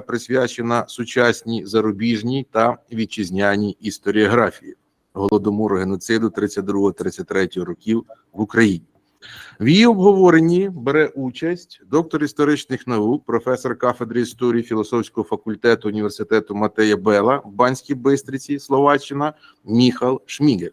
присвячена сучасній зарубіжній та вітчизняній історіографії голодомору геноциду 32-33 років в Україні. В її обговоренні бере участь доктор історичних наук, професор кафедри історії філософського факультету університету Матея Бела в Банській Бистриці, Словаччина, Міхал Шмігель.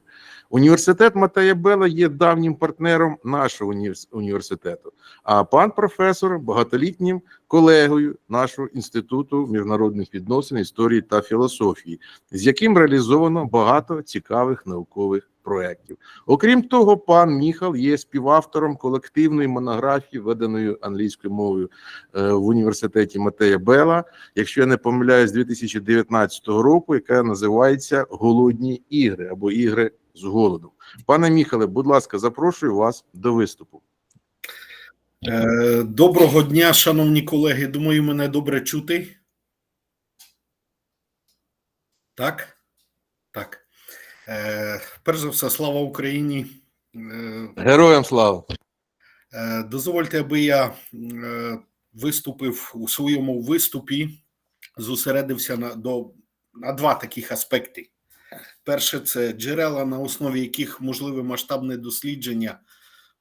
Університет Матея Бела є давнім партнером нашого університету, а пан професор багатолітнім колегою нашого інституту міжнародних відносин, історії та філософії, з яким реалізовано багато цікавих наукових проєктів. Окрім того, пан Міхал є співавтором колективної монографії, виданої англійською мовою е, в університеті Матея Бела, якщо я не помиляюсь, 2019 року, яка називається Голодні ігри або ігри з голодом. Пане Міхале, будь ласка, запрошую вас до виступу. Е, Доброго дня, шановні колеги. Думаю, мене добре чути. Так? Так. Е, Перш за все, слава Україні. Е, Героям слава! Е, Дозвольте, аби я е, виступив у своєму виступі, зосередився на, до, на два таких аспекти. Перше, це джерела, на основі яких можливе масштабне дослідження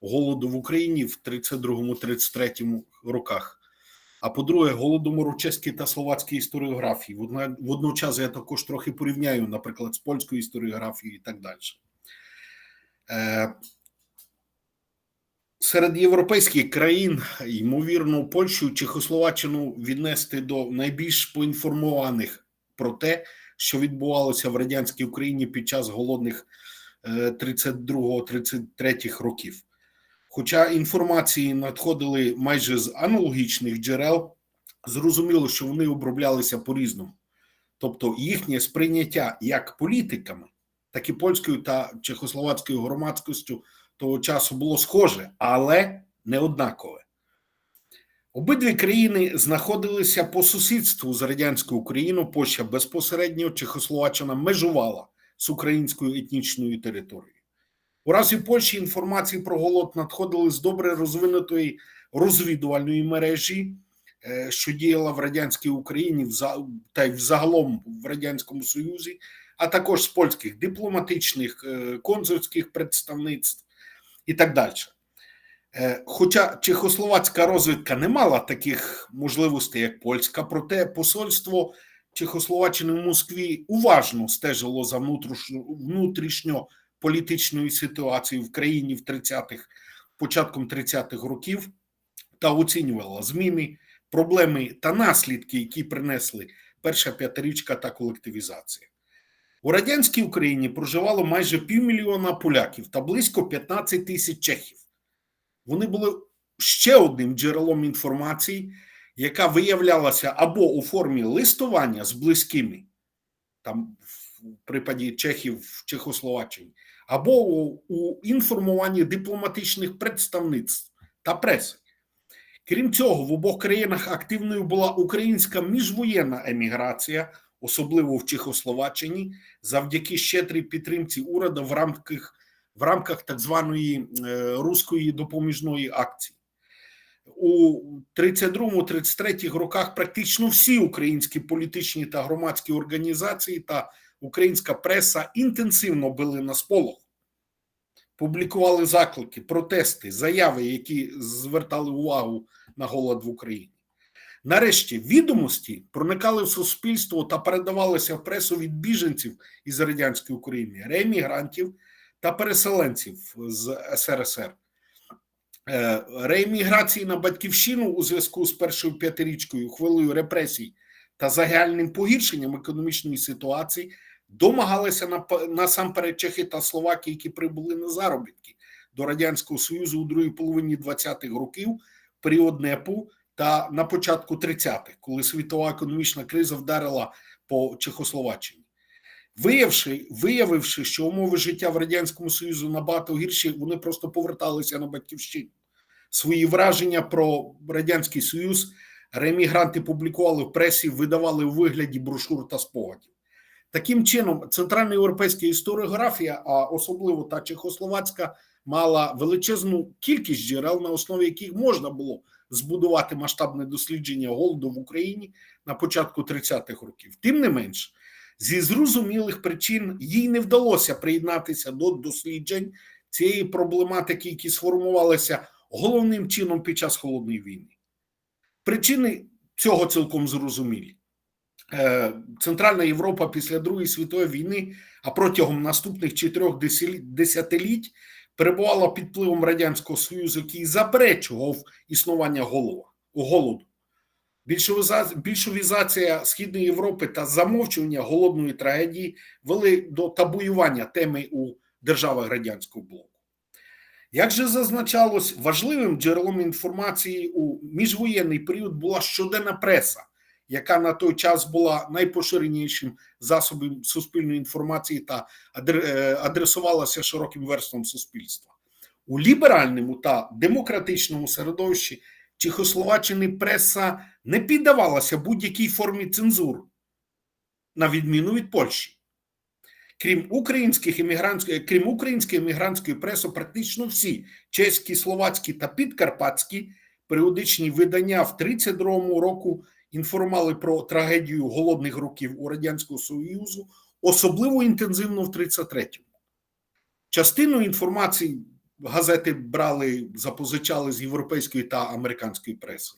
голоду в Україні в 32-33 роках. А по-друге, голодомору чеській та словацькій історіографії. Водно- Водночас я також трохи порівняю, наприклад, з польською історіографією і так далі. Е, Серед європейських країн, ймовірно, Польщу, Чехословаччину віднести до найбільш поінформованих про те, що відбувалося в радянській Україні під час голодних е, 32-33 років. Хоча інформації надходили майже з аналогічних джерел, зрозуміло, що вони оброблялися по-різному. Тобто їхнє сприйняття як політиками, так і польською та чехословацькою громадськістю того часу було схоже, але не однакове. Обидві країни знаходилися по сусідству з радянською Україною. Польща безпосередньо Чехословаччина межувала з українською етнічною територією. У разі Польщі інформації про голод надходили з добре розвинутої розвідувальної мережі, е, що діяла в радянській Україні та й взагалом в радянському Союзі, а також з польських дипломатичних е, консульських представництв і так далі. Е, Хоча чехословацька розвідка не мала таких можливостей, як польська, проте посольство Чехословаччини в Москві уважно стежило за внутрішньо, внутрішньополітичною ситуацією в країні в 30-х, початком 30-х років та оцінювало зміни, проблеми та наслідки, які принесли перша п'ятирічка та колективізація. У радянській Україні проживало майже півмільйона поляків та близько 15 тисяч чехів. Вони були ще одним джерелом інформації, яка виявлялася або у формі листування з близькими, там в припаді Чехів в Чехословаччині, або у, інформуванні дипломатичних представництв та преси. Крім цього, в обох країнах активною була українська міжвоєнна еміграція, особливо в Чехословаччині, завдяки щедрій підтримці уряду в рамках, в рамках так званої е, руської допоміжної акції. У 32-33 роках практично всі українські політичні та громадські організації та українська преса інтенсивно били на сполох, публікували заклики, протести, заяви, які звертали увагу на голод в Україні. Нарешті відомості проникали в суспільство та передавалися в пресу від біженців із радянської України, реемігрантів та переселенців з СРСР. Е, Рееміграції на батьківщину у зв'язку з першою п'ятирічкою, хвилею репресій та загальним погіршенням економічної ситуації домагалися на- насамперед Чехи та Словаки, які прибули на заробітки до Радянського Союзу у другій половині 20-х років, період НЕПу та на початку 30-х, коли світова економічна криза вдарила по Чехословаччині. Виявивши, виявивши, що умови життя в Радянському Союзі набагато гірші, вони просто поверталися на батьківщину. Свої враження про Радянський Союз реемігранти публікували в пресі, видавали у вигляді брошур та спогадів. Таким чином, центральна європейська історіографія, а особливо та чехословацька, мала величезну кількість джерел, на основі яких можна було збудувати масштабне дослідження голоду в Україні на початку 30-х років. Тим не менш, зі зрозумілих причин їй не вдалося приєднатися до досліджень цієї проблематики, які сформувалися головним чином під час холодної війни. Причини цього цілком зрозумілі. Е, Центральна Європа після Другої світової війни, а протягом наступних чотирьох десятиліть перебувала під впливом Радянського Союзу, який заперечував існування голоду. Більшовізація Східної Європи та замовчування голодної трагедії вели до табуювання теми у державах радянського блоку. Як же зазначалось, важливим джерелом інформації у міжвоєнний період була щоденна преса, яка на той час була найпоширенішим засобом суспільної інформації та адресувалася широким верствам суспільства. У ліберальному та демократичному середовищі Чехословаччини преса не піддавалася будь-якій формі цензур, на відміну від Польщі. Крім українських іммігрантських, крім української іммігрантської преси, практично всі чеські, словацькі та підкарпатські періодичні видання в 32-му року інформували про трагедію голодних років у Радянського Союзу, особливо інтенсивно в 33-му. Частину інформації газети брали, запозичали з європейської та американської преси.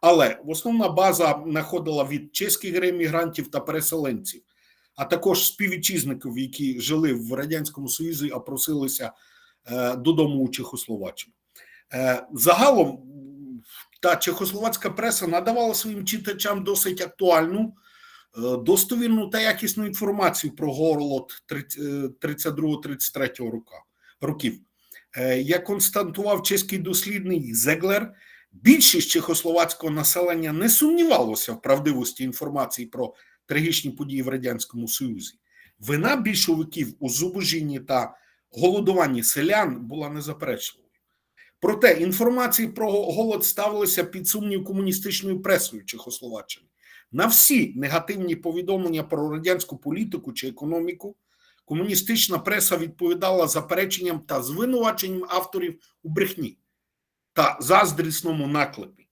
Але основна база знаходила від чеських ремігрантів та переселенців, а також співвітчизників, які жили в Радянському Союзі, а просилися е, додому у Чехословаччину. Е, загалом та чехословацька преса надавала своїм читачам досить актуальну, е, достовірну та якісну інформацію про голод 32-33 років. Е, як констатував чеський дослідник Зеглер, більшість чехословацького населення не сумнівалося в правдивості інформації про трагічні події в Радянському Союзі. Вина більшовиків у зубожінні та голодуванні селян була незаперечливою. Проте інформації про голод ставилися під сумнів комуністичною пресою Чехословаччини. На всі негативні повідомлення про радянську політику чи економіку комуністична преса відповідала запереченням та звинуваченням авторів у брехні та заздрісному наклепі.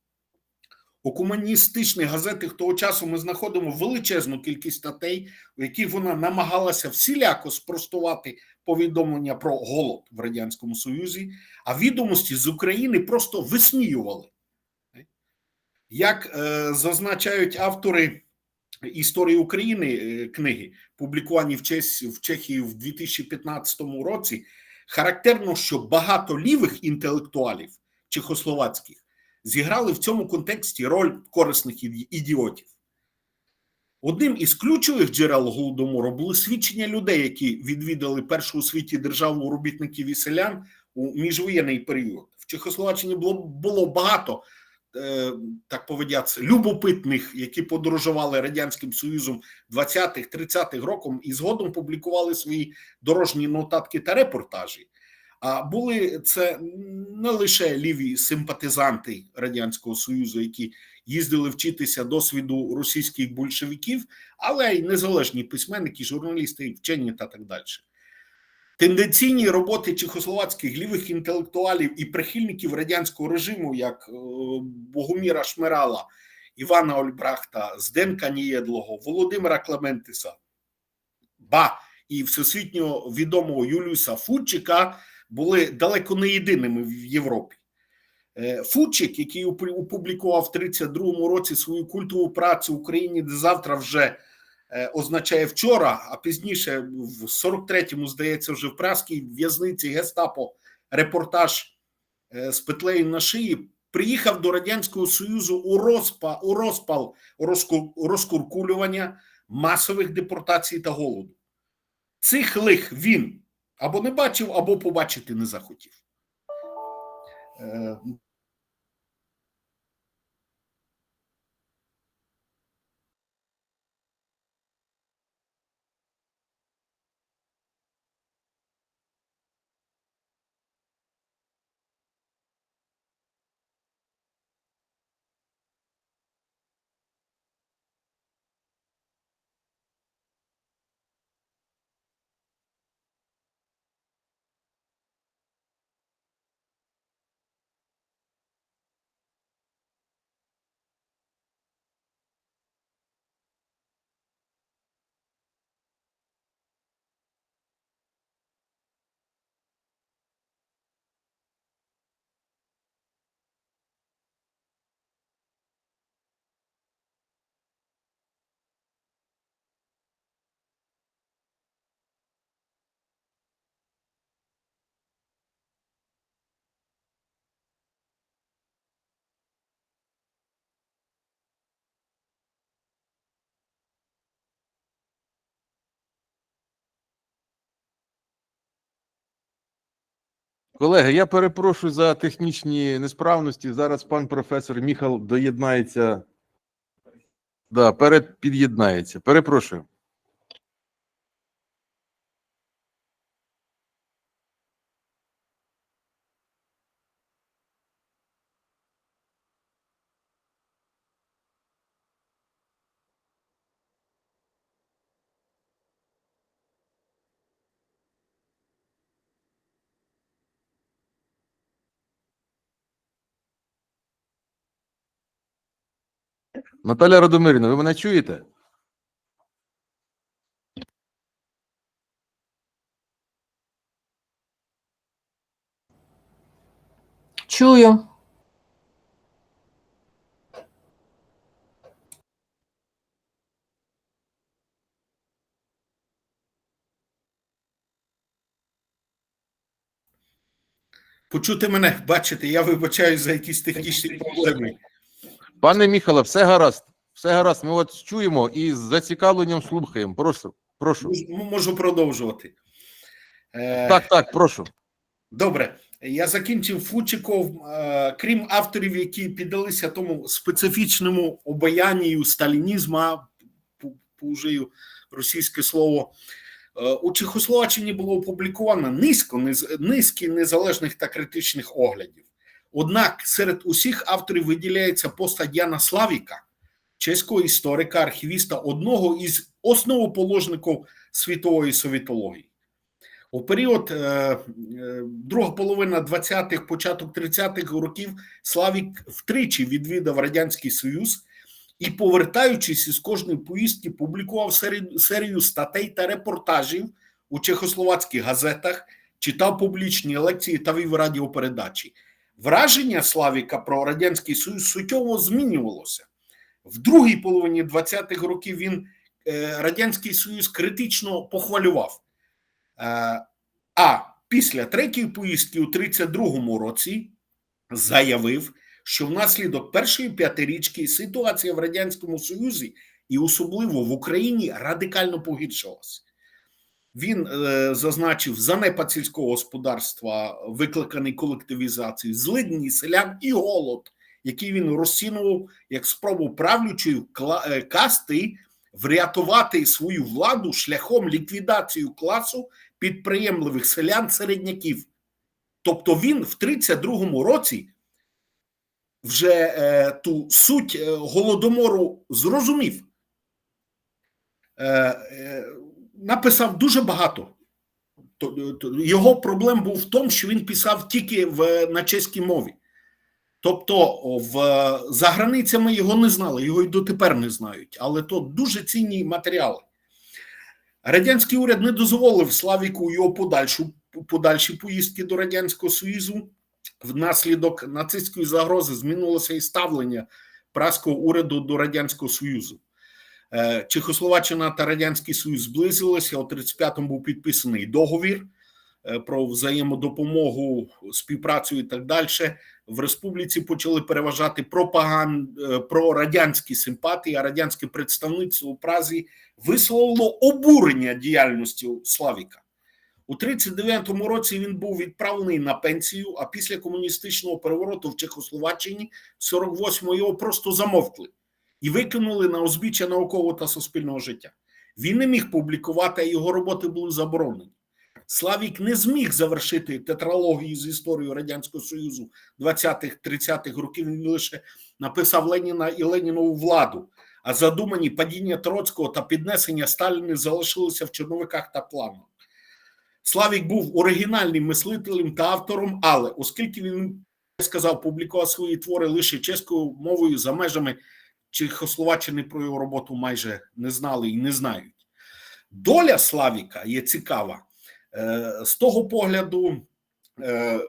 У комуністичних газетах того часу ми знаходимо величезну кількість статей, у яких вона намагалася всіляко спростувати повідомлення про голод в Радянському Союзі, а відомості з України просто висміювали. Як е, зазначають автори історії України е, книги, публіковані в, в Чехії в 2015 році, характерно, що багато лівих інтелектуалів чехословацьких зіграли в цьому контексті роль корисних ідіотів. Одним із ключових джерел голодомору були свідчення людей, які відвідали першу у світі державу робітників і селян у міжвоєнний період. В Чехословаччині було було багато е, так поведяться любопитних, які подорожували радянським союзом 20-х, 30-х роком і згодом публікували свої дорожні нотатки та репортажі. А були це не лише ліві симпатизанти радянського союзу, які їздили вчитися досвіду російських большевиків, але й незалежні письменники, журналісти, вчені та так далі. Тенденційні роботи чехословацьких лівих інтелектуалів і прихильників радянського режиму, як е, Богоміра Шмирала, Івана Ольбрахта, Зденка Нієдлого, Володимира Клементиса, ба і всесвітньо відомого Юліуса Фудчика були далеко не єдиними в Європі. Е, Фудчик, який опублікував в 32-му році свою культову працю в Україні, де завтра вже е, означає вчора, а пізніше, в 43-му, здається, вже в Праській в'язниці Гестапо репортаж е, з петлею на шиї. Приїхав до Радянського Союзу у розпа, у розпал розкуркулювання масових депортацій та голоду. Цих лих він або не бачив, або побачити не захотів. Колеги, я перепрошую за технічні несправності. Зараз пан професор Міхал доєднається. Да, перед під'єднається. Перепрошую. Наталя Радомирівна, ви мене чуєте? Чую. Почути мене, бачите, я вибачаюсь за якісь технічні проблеми. Пане Міхале, все гаразд. Все гаразд. Ми от чуємо і з зацікавленням слухаємо. Прошу. Прошу. Можу- продовжувати. Е, Так, так, прошу. Добре, я закінчив Фучиков. Е, Крім авторів, які піддалися тому специфічному обаянню сталінізму, пу- російське слово. е, У Чехословаччині було опубліковано низько низ- низки незалежних та критичних оглядів. Однак серед усіх авторів виділяється постать Яна Славіка, чеського історика, архівіста, одного із основоположників світової совітології. У період е, е, друга половина 20-х, початок 30-х років Славік втричі відвідав Радянський Союз і, повертаючись із кожної поїздки, публікував серію, серію статей та репортажів у чехословацьких газетах, читав публічні лекції та вів радіопередачі. Враження Славіка про Радянський Союз суттєво змінювалося. В другій половині 20-х років він е, Радянський Союз критично похвалював. Е, А після третьої поїздки у 32-му році заявив, що внаслідок першої п'ятирічки ситуація в Радянському Союзі і особливо в Україні радикально погіршилася. Він е, зазначив занепад сільського господарства, викликаний колективізацією, злидні селян і голод, який він розцінував як спробу правлячої е, касти врятувати свою владу шляхом ліквідації класу підприємливих селян середняків. Тобто він в 32-му році вже е, ту суть е, голодомору зрозумів. Е, е, написав дуже багато. То- то- Його проблем був в тому, що він писав тільки в, на чеській мові. Тобто, в, за границями його не знали, його й дотепер не знають, але то дуже цінні матеріали. Радянський уряд не дозволив Славіку його подальшу, подальші поїздки до Радянського Союзу. Внаслідок нацистської загрози змінилося і ставлення праського уряду до Радянського Союзу. Е, Чехословаччина та Радянський Союз зблизилися. У 35-му був підписаний договір е, про взаємодопомогу, співпрацю і так далі. В республіці почали переважати пропаганд, е, про радянські симпатії, а радянське представництво у Празі висловило обурення діяльністю Славіка. У 39-му році він був відправлений на пенсію, а після комуністичного перевороту в Чехословаччині в 48-му його просто замовкли і викинули на узбіччя наукового та суспільного життя. Він не міг публікувати, а його роботи були заборонені. Славік не зміг завершити тетралогію з історією Радянського Союзу 20-30-х років. Він лише написав Леніна і Ленінову владу. А задумані падіння Троцького та піднесення Сталіна залишилися в чорновиках та планах. Славік був оригінальним мислителем та автором, але оскільки він сказав, публікував свої твори лише чеською мовою за межами Чехословаччини про його роботу майже не знали і не знають. Доля Славіка є цікава е, з того погляду, е, е,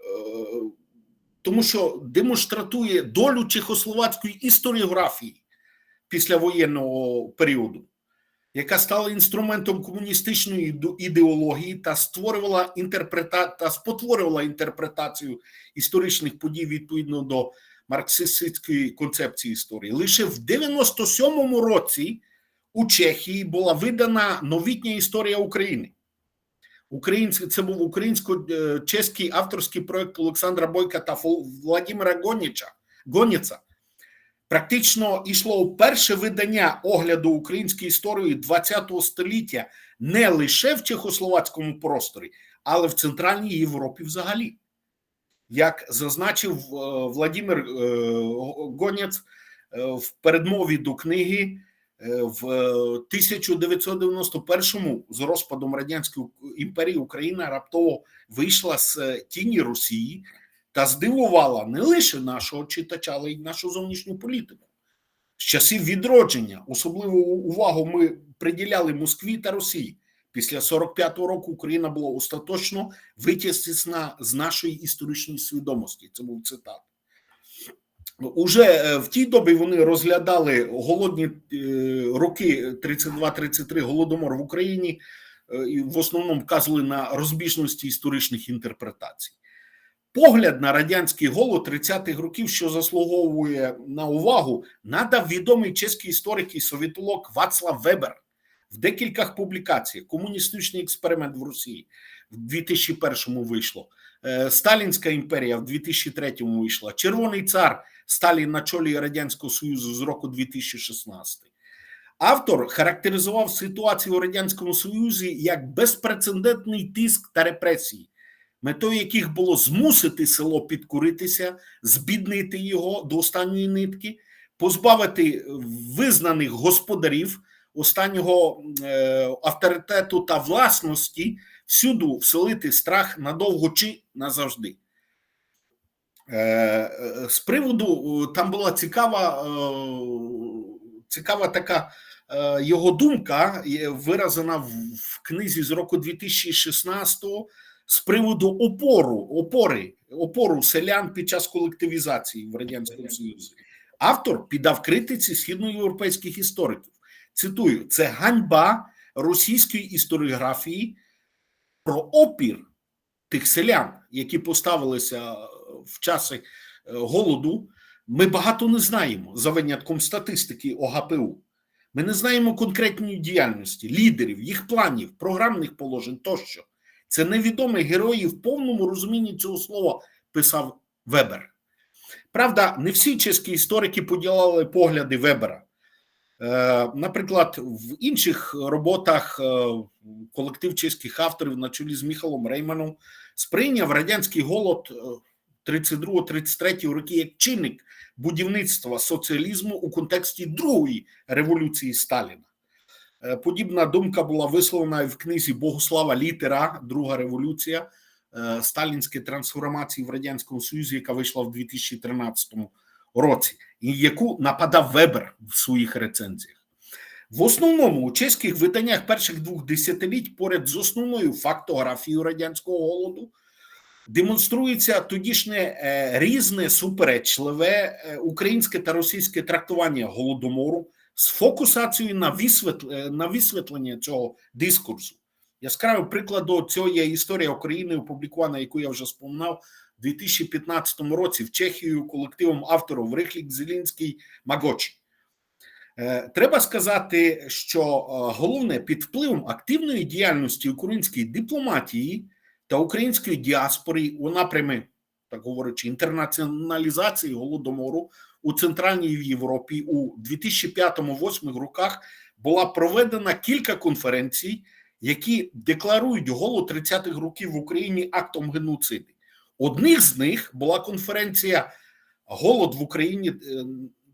тому що демонстратує долю чехословацької історіографії післявоєнного періоду, яка стала інструментом комуністичної ідеології та створювала інтерпрета... та спотворювала інтерпретацію історичних подій відповідно до марксистської концепції історії. Лише в 97-му році у Чехії була видана новітня історія України. Український це був українсько-чеський авторський проект Олександра Бойка та Владимира Гоніча. Гоніца. Практично йшло перше видання огляду української історії ХХ століття не лише в чехословацькому просторі, але в Центральній Європі взагалі. Як зазначив е, Владимир е, Гонєц е, в передмові до книги, в 1991-му з розпадом Радянської імперії Україна раптово вийшла з тіні Росії та здивувала не лише нашого читача, але й нашу зовнішню політику. З часів відродження особливу увагу ми приділяли Москві та Росії. Після 45-го року Україна була остаточно витіснена з нашої історичної свідомості. Це був цитат. Уже е, в тій добі вони розглядали голодні е, роки 32-33 голодомор в Україні е, і в основному вказували на розбіжності історичних інтерпретацій. Погляд на радянський голод 30-х років, що заслуговує на увагу, надав відомий чеський історик і совітолог Вацлав Вебер в декількох публікаціях. Комуністичний експеримент в Росії в 2001-му вийшло. Е, Сталінська імперія в 2003-му вийшла. Червоний цар Сталін на чолі Радянського Союзу з року 2016. Автор характеризував ситуацію у Радянському Союзі як безпрецедентний тиск та репресії, метою яких було змусити село підкуритися, збіднити його до останньої нитки, позбавити визнаних господарів останнього е, авторитету та власності, всюду вселити страх надовго чи назавжди. Е, е, З приводу там була цікава, цікава така його думка, е, виражена в, в книзі з року 2016 з приводу опору, опори, опору селян під час колективізації в Радянському Союзі. Автор піддав критиці східноєвропейських істориків. Цитую: це ганьба російської історіографії про опір тих селян, які поставилися в часи е, голоду. Ми багато не знаємо за винятком статистики ОГПУ. Ми не знаємо конкретної діяльності, лідерів, їх планів, програмних положень тощо. Це невідомі герої в повному розумінні цього слова писав Вебер. Правда, не всі чеські історики поділяли погляди Вебера. Е, Наприклад, в інших роботах е, колектив чеських авторів на чолі з Міхалом Рейманом сприйняв радянський голод е, 32-33 роки як чинник будівництва соціалізму у контексті другої революції Сталіна. Е, Подібна думка була висловлена в книзі Богослава Літера Друга революція е, сталінські трансформації в Радянському Союзі, яка вийшла в 2013 році, і яку нападав Вебер в своїх рецензіях. В основному у чеських виданнях перших двох десятиліть поряд з основною фактографією радянського голоду демонструється тодішнє е, різне, суперечливе е, українське та російське трактування голодомору з фокусацією на, висветл... е, на висвітлення цього дискурсу. Яскравим прикладом цього є історія України, опублікована, яку я вже споминав, у 2015 році в Чехію колективом авторів Рихлік, Зелінський, Магочі. Е, Треба сказати, що е, головне під впливом активної діяльності української дипломатії та української діаспори у напрямі, так говорячи, інтернаціоналізації голодомору у Центральній Європі у 2005-2008 роках була проведена кілька конференцій, які декларують голод 30-х років в Україні актом геноциду. Одних з них була конференція Голод в Україні, е,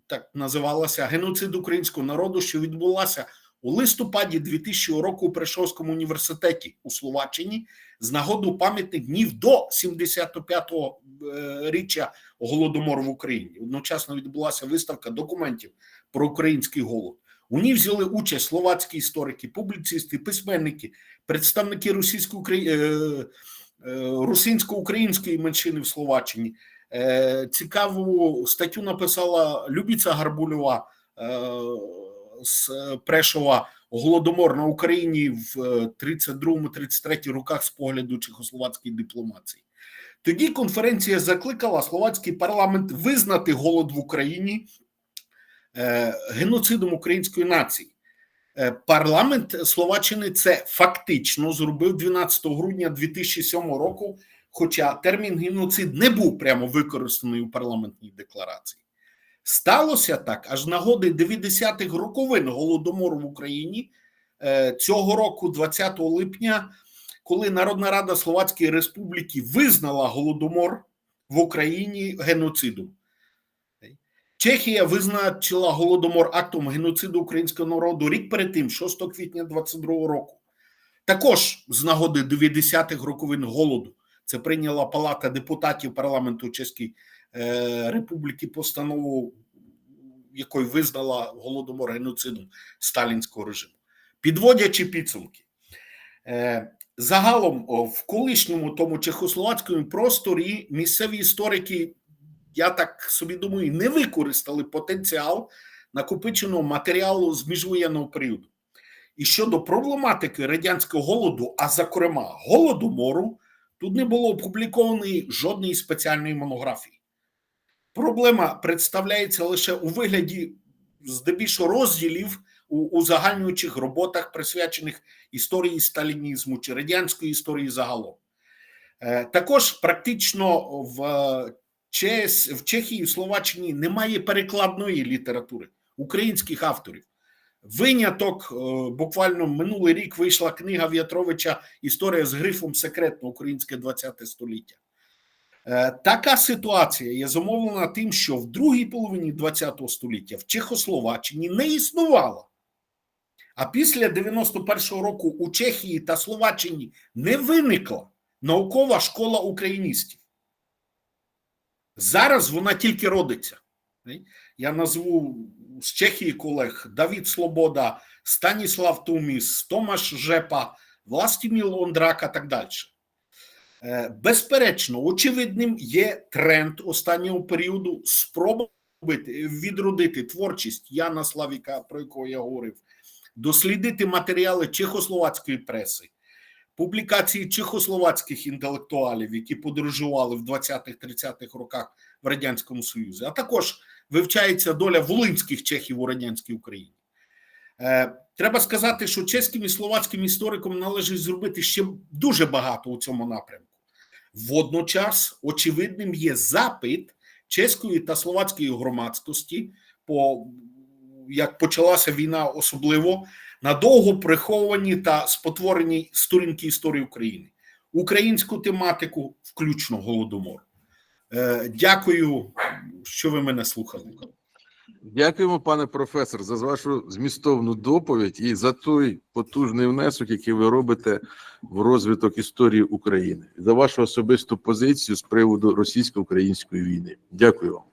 так називалася геноцид українського народу, що відбулася у листопаді 2000 року у Прешовському університеті у Словаччині з нагоду пам'ятних днів до 75-го е, річчя голодомору в Україні. Одночасно відбулася виставка документів про український голод. У ній взяли участь словацькі історики, публіцисти, письменники, представники російсько-української е, русинсько-української меншини в Словаччині. Е, Цікаву статтю написала Любіця Гарбулєва е, з Прешова Голодомор на Україні в 32-33 роках з погляду чехословацької дипломації. Тоді конференція закликала словацький парламент визнати голод в Україні е, геноцидом української нації. Е, Парламент Словаччини це фактично зробив 12 грудня 2007 року, хоча термін геноцид не був прямо використаний у парламентній декларації. Сталося так аж нагоди 90-х роковин голодомору в Україні е, цього року, 20 липня, коли Народна Рада Словацької Республіки визнала голодомор в Україні геноцидом. Чехія визначила голодомор актом геноциду українського народу рік перед тим, 6 квітня 22 року. Також з нагоди 90-х роковин голоду це прийняла Палата депутатів парламенту Чеської е, Республіки постанову, якою визнала голодомор геноцидом сталінського режиму. Підводячи підсумки, е, загалом в колишньому тому чехословацькому просторі місцеві історики я так собі думаю, не використали потенціал накопиченого матеріалу з міжвоєнного періоду. І щодо проблематики радянського голоду, а зокрема голодомору, тут не було опублікованої жодної спеціальної монографії. Проблема представляється лише у вигляді здебільшого розділів у узагальнюючих роботах, присвячених історії сталінізму чи радянської історії загалом. Е, Також практично в в Чехії в Словаччині немає перекладної літератури українських авторів. Виняток е, буквально минулий рік вийшла книга В'ятровича Історія з грифом секретно українське 20 століття. Е, Така ситуація є зумовлена тим, що в другій половині 20 століття в Чехословаччині не існувала. А після 91-го року у Чехії та Словаччині не виникла наукова школа україністів. Зараз вона тільки родиться. Я назву з Чехії колег Давід Слобода, Станіслав Туміс, Томаш Жепа, Властімір Лондрака так далі. Е, Безперечно, очевидним є тренд останнього періоду спробувати відродити творчість Яна Славіка, про якого я говорив, дослідити матеріали чехословацької преси, публікації чехословацьких інтелектуалів, які подорожували в 20-30-х роках в Радянському Союзі, а також вивчається доля волинських чехів у радянській Україні. Е, Треба сказати, що чеським і словацьким історикам належить зробити ще дуже багато у цьому напрямку. Водночас, очевидним є запит чеської та словацької громадськості, по як почалася війна, особливо на довго приховані та спотворені сторінки історії України, українську тематику, включно голодомор. Е, Дякую, що ви мене слухали. Дякуємо, пане професор, за вашу змістовну доповідь і за той потужний внесок, який ви робите в розвиток історії України, за вашу особисту позицію з приводу російсько-української війни. Дякую вам.